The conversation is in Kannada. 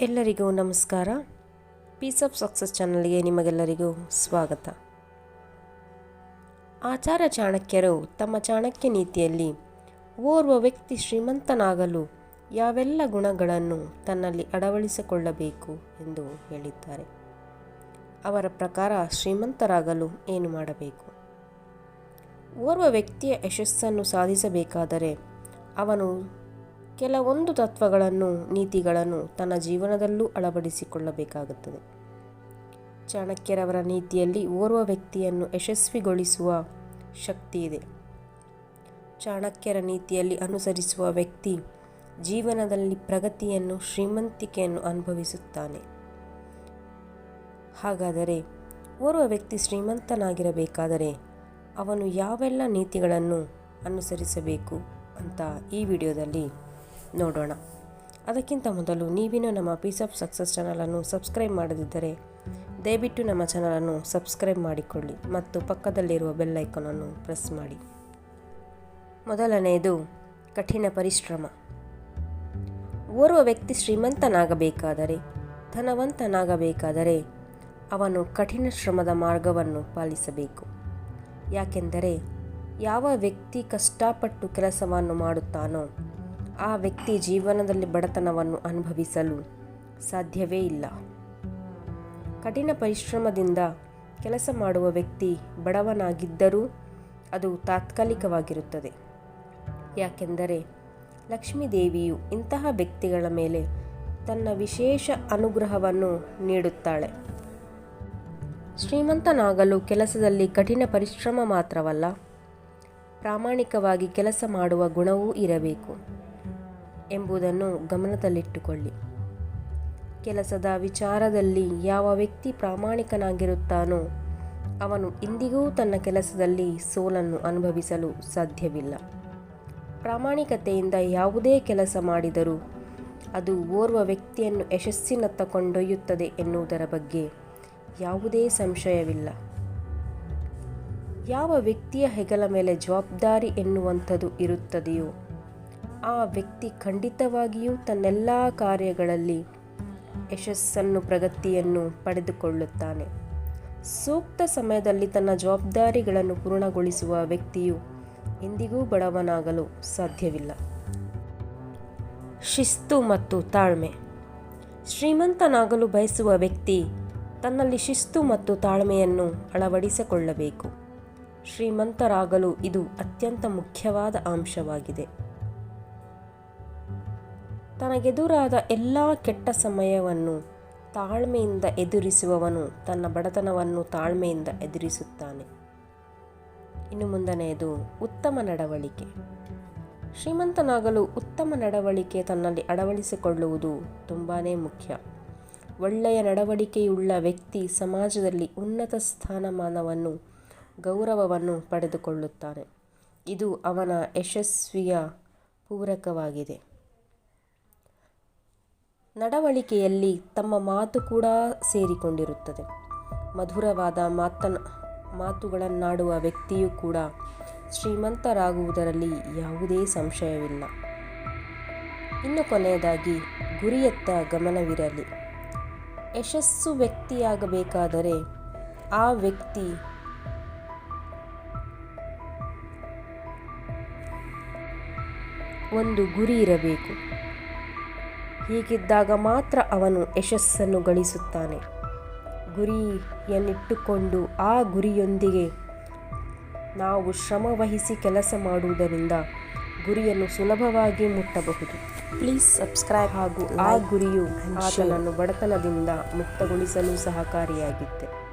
ಎಲ್ಲರಿಗೂ ನಮಸ್ಕಾರ. ಪೀಸ್ ಆಫ್ ಸಕ್ಸಸ್ ಚಾನಲ್ಗೆ ನಿಮಗೆಲ್ಲರಿಗೂ ಸ್ವಾಗತ. ಆಚಾರ ಚಾಣಕ್ಯರು ತಮ್ಮ ಚಾಣಕ್ಯ ನೀತಿಯಲ್ಲಿ ಓರ್ವ ವ್ಯಕ್ತಿ ಶ್ರೀಮಂತನಾಗಲು ಯಾವೆಲ್ಲ ಗುಣಗಳನ್ನು ತನ್ನಲ್ಲಿ ಅಳವಡಿಸಿಕೊಳ್ಳಬೇಕು ಎಂದು ಹೇಳಿದ್ದಾರೆ. ಅವರ ಪ್ರಕಾರ ಶ್ರೀಮಂತರಾಗಲು ಏನು ಮಾಡಬೇಕು? ಓರ್ವ ವ್ಯಕ್ತಿಯ ಯಶಸ್ಸನ್ನು ಸಾಧಿಸಬೇಕಾದರೆ ಅವನು ಕೆಲವೊಂದು ತತ್ವಗಳನ್ನು, ನೀತಿಗಳನ್ನು ತನ್ನ ಜೀವನದಲ್ಲೂ ಅಳವಡಿಸಿಕೊಳ್ಳಬೇಕಾಗುತ್ತದೆ. ಚಾಣಕ್ಯರವರ ನೀತಿಯಲ್ಲಿ ಓರ್ವ ವ್ಯಕ್ತಿಯನ್ನು ಯಶಸ್ವಿಗೊಳಿಸುವ ಶಕ್ತಿ ಇದೆ ಚಾಣಕ್ಯರ ನೀತಿಯಲ್ಲಿ ಅನುಸರಿಸುವ ವ್ಯಕ್ತಿ ಜೀವನದಲ್ಲಿ ಪ್ರಗತಿಯನ್ನು, ಶ್ರೀಮಂತಿಕೆಯನ್ನು ಅನುಭವಿಸುತ್ತಾನೆ. ಹಾಗಾದರೆ ಓರ್ವ ವ್ಯಕ್ತಿ ಶ್ರೀಮಂತನಾಗಿರಬೇಕಾದರೆ ಅವನು ಯಾವೆಲ್ಲ ನೀತಿಗಳನ್ನು ಅನುಸರಿಸಬೇಕು ಅಂತ ಈ ವಿಡಿಯೋದಲ್ಲಿ ನೋಡೋಣ. ಅದಕ್ಕಿಂತ ಮೊದಲು ನೀವಿನ್ನೂ ನಮ್ಮ ಪೀಸ್ ಆಫ್ ಸಕ್ಸಸ್ ಚಾನಲನ್ನು ಸಬ್ಸ್ಕ್ರೈಬ್ ಮಾಡದಿದ್ದರೆ ದಯವಿಟ್ಟು ನಮ್ಮ ಚಾನಲನ್ನು ಸಬ್ಸ್ಕ್ರೈಬ್ ಮಾಡಿಕೊಳ್ಳಿ ಮತ್ತು ಪಕ್ಕದಲ್ಲಿರುವ ಬೆಲ್ ಐಕಾನನ್ನು ಪ್ರೆಸ್ ಮಾಡಿ. ಮೊದಲನೆಯದು ಕಠಿಣ ಪರಿಶ್ರಮ. ಓರ್ವ ವ್ಯಕ್ತಿ ಶ್ರೀಮಂತನಾಗಬೇಕಾದರೆ, ಧನವಂತನಾಗಬೇಕಾದರೆ ಅವನು ಕಠಿಣ ಶ್ರಮದ ಮಾರ್ಗವನ್ನು ಪಾಲಿಸಬೇಕು. ಯಾಕೆಂದರೆ ಯಾವ ವ್ಯಕ್ತಿ ಕಷ್ಟಪಟ್ಟು ಕೆಲಸವನ್ನು ಮಾಡುತ್ತಾನೋ ಆ ವ್ಯಕ್ತಿ ಜೀವನದಲ್ಲಿ ಬಡತನವನ್ನು ಅನುಭವಿಸಲು ಸಾಧ್ಯವೇ ಇಲ್ಲ. ಕಠಿಣ ಪರಿಶ್ರಮದಿಂದ ಕೆಲಸ ಮಾಡುವ ವ್ಯಕ್ತಿ ಬಡವನಾಗಿದ್ದರೂ ಅದು ತಾತ್ಕಾಲಿಕವಾಗಿರುತ್ತದೆ. ಯಾಕೆಂದರೆ ಲಕ್ಷ್ಮೀದೇವಿಯು ಇಂತಹ ವ್ಯಕ್ತಿಗಳ ಮೇಲೆ ತನ್ನ ವಿಶೇಷ ಅನುಗ್ರಹವನ್ನು ನೀಡುತ್ತಾಳೆ. ಶ್ರೀಮಂತನಾಗಲು ಕೆಲಸದಲ್ಲಿ ಕಠಿಣ ಪರಿಶ್ರಮ ಮಾತ್ರವಲ್ಲ, ಪ್ರಾಮಾಣಿಕವಾಗಿ ಕೆಲಸ ಮಾಡುವ ಗುಣವೂ ಇರಬೇಕು. ಎಂಬುದನ್ನು ಗಮನದಲ್ಲಿಟ್ಟುಕೊಳ್ಳಿ. ಕೆಲಸದ ವಿಚಾರದಲ್ಲಿ ಯಾವ ವ್ಯಕ್ತಿ ಪ್ರಾಮಾಣಿಕನಾಗಿರುತ್ತಾನೋ, ಅವನು ಇಂದಿಗೂ ತನ್ನ ಕೆಲಸದಲ್ಲಿ ಸೋಲನ್ನು ಅನುಭವಿಸಲು ಸಾಧ್ಯವಿಲ್ಲ. ಪ್ರಾಮಾಣಿಕತೆಯಿಂದ ಯಾವುದೇ ಕೆಲಸ ಮಾಡಿದರೂ ಅದು ಓರ್ವ ವ್ಯಕ್ತಿಯನ್ನು ಯಶಸ್ಸಿನತ್ತ ಕೊಂಡೊಯ್ಯುತ್ತದೆ ಎನ್ನುವುದರ ಬಗ್ಗೆ ಯಾವುದೇ ಸಂಶಯವಿಲ್ಲ. ಯಾವ ವ್ಯಕ್ತಿಯ ಹೆಗಲ ಮೇಲೆ ಜವಾಬ್ದಾರಿ ಎನ್ನುವಂಥದ್ದು ಇರುತ್ತದೆಯೋ ಆ ವ್ಯಕ್ತಿ ಖಂಡಿತವಾಗಿಯೂ ತನ್ನೆಲ್ಲ ಕಾರ್ಯಗಳಲ್ಲಿ ಯಶಸ್ಸನ್ನು, ಪ್ರಗತಿಯನ್ನು ಪಡೆದುಕೊಳ್ಳುತ್ತಾನೆ. ಸೂಕ್ತ ಸಮಯದಲ್ಲಿ ತನ್ನ ಜವಾಬ್ದಾರಿಗಳನ್ನು ಪೂರ್ಣಗೊಳಿಸುವ ವ್ಯಕ್ತಿಯು ಎಂದಿಗೂ ಬಡವನಾಗಲು ಸಾಧ್ಯವಿಲ್ಲ. ಶಿಸ್ತು ಮತ್ತು ತಾಳ್ಮೆ. ಶ್ರೀಮಂತನಾಗಲು ಬಯಸುವ ವ್ಯಕ್ತಿ ತನ್ನಲ್ಲಿ ಶಿಸ್ತು ಮತ್ತು ತಾಳ್ಮೆಯನ್ನು ಅಳವಡಿಸಿಕೊಳ್ಳಬೇಕು. ಶ್ರೀಮಂತರಾಗಲು ಇದು ಅತ್ಯಂತ ಮುಖ್ಯವಾದ ಅಂಶವಾಗಿದೆ. ತನಗೆದುರಾದ ಎಲ್ಲ ಕೆಟ್ಟ ಸಮಯವನ್ನು ತಾಳ್ಮೆಯಿಂದ ಎದುರಿಸುವವನು ತನ್ನ ಬಡತನವನ್ನು ತಾಳ್ಮೆಯಿಂದ ಎದುರಿಸುತ್ತಾನೆ. ಇನ್ನು ಮುಂದನೆಯದು ಉತ್ತಮ ನಡವಳಿಕೆ. ಶ್ರೀಮಂತನಾಗಲು ಉತ್ತಮ ನಡವಳಿಕೆ ತನ್ನಲ್ಲಿ ಅಳವಡಿಸಿಕೊಳ್ಳುವುದು ತುಂಬಾ ಮುಖ್ಯ. ಒಳ್ಳೆಯ ನಡವಳಿಕೆಯುಳ್ಳ ವ್ಯಕ್ತಿ ಸಮಾಜದಲ್ಲಿ ಉನ್ನತ ಸ್ಥಾನಮಾನವನ್ನು, ಗೌರವವನ್ನು ಪಡೆದುಕೊಳ್ಳುತ್ತಾನೆ. ಇದು ಅವನ ಯಶಸ್ವಿಯ ಪೂರಕವಾಗಿದೆ. ನಡವಳಿಕೆಯಲ್ಲಿ ತಮ್ಮ ಮಾತು ಕೂಡ ಸೇರಿಕೊಂಡಿರುತ್ತದೆ. ಮಧುರವಾದ ಮಾತನ, ಮಾತುಗಳನ್ನಾಡುವ ವ್ಯಕ್ತಿಯೂ ಕೂಡ ಶ್ರೀಮಂತರಾಗುವುದರಲ್ಲಿ ಯಾವುದೇ ಸಂಶಯವಿಲ್ಲ. ಇನ್ನು ಕೊನೆಯದಾಗಿ, ಗುರಿಯತ್ತ ಗಮನವಿರಲಿ. ಯಶಸ್ಸು ವ್ಯಕ್ತಿಯಾಗಬೇಕಾದರೆ ಆ ವ್ಯಕ್ತಿ ಒಂದು ಗುರಿ ಇರಬೇಕು. ಹೀಗಿದ್ದಾಗ ಮಾತ್ರ ಅವನು ಯಶಸ್ಸನ್ನು ಗಳಿಸುತ್ತಾನೆ. ಗುರಿಯನ್ನಿಟ್ಟುಕೊಂಡು ಆ ಗುರಿಯೊಂದಿಗೆ ನಾವು ಶ್ರಮವಹಿಸಿ ಕೆಲಸ ಮಾಡುವುದರಿಂದ ಗುರಿಯನ್ನು ಸುಲಭವಾಗಿ ಮುಟ್ಟಬಹುದು. ಪ್ಲೀಸ್ ಸಬ್ಸ್ಕ್ರೈಬ್ ಹಾಗೂ ಆ ಗುರಿಯು ಆತನನ್ನು ಬಡತನದಿಂದ ಮುಕ್ತಗೊಳಿಸಲು ಸಹಕಾರಿಯಾಗಿತ್ತೆ.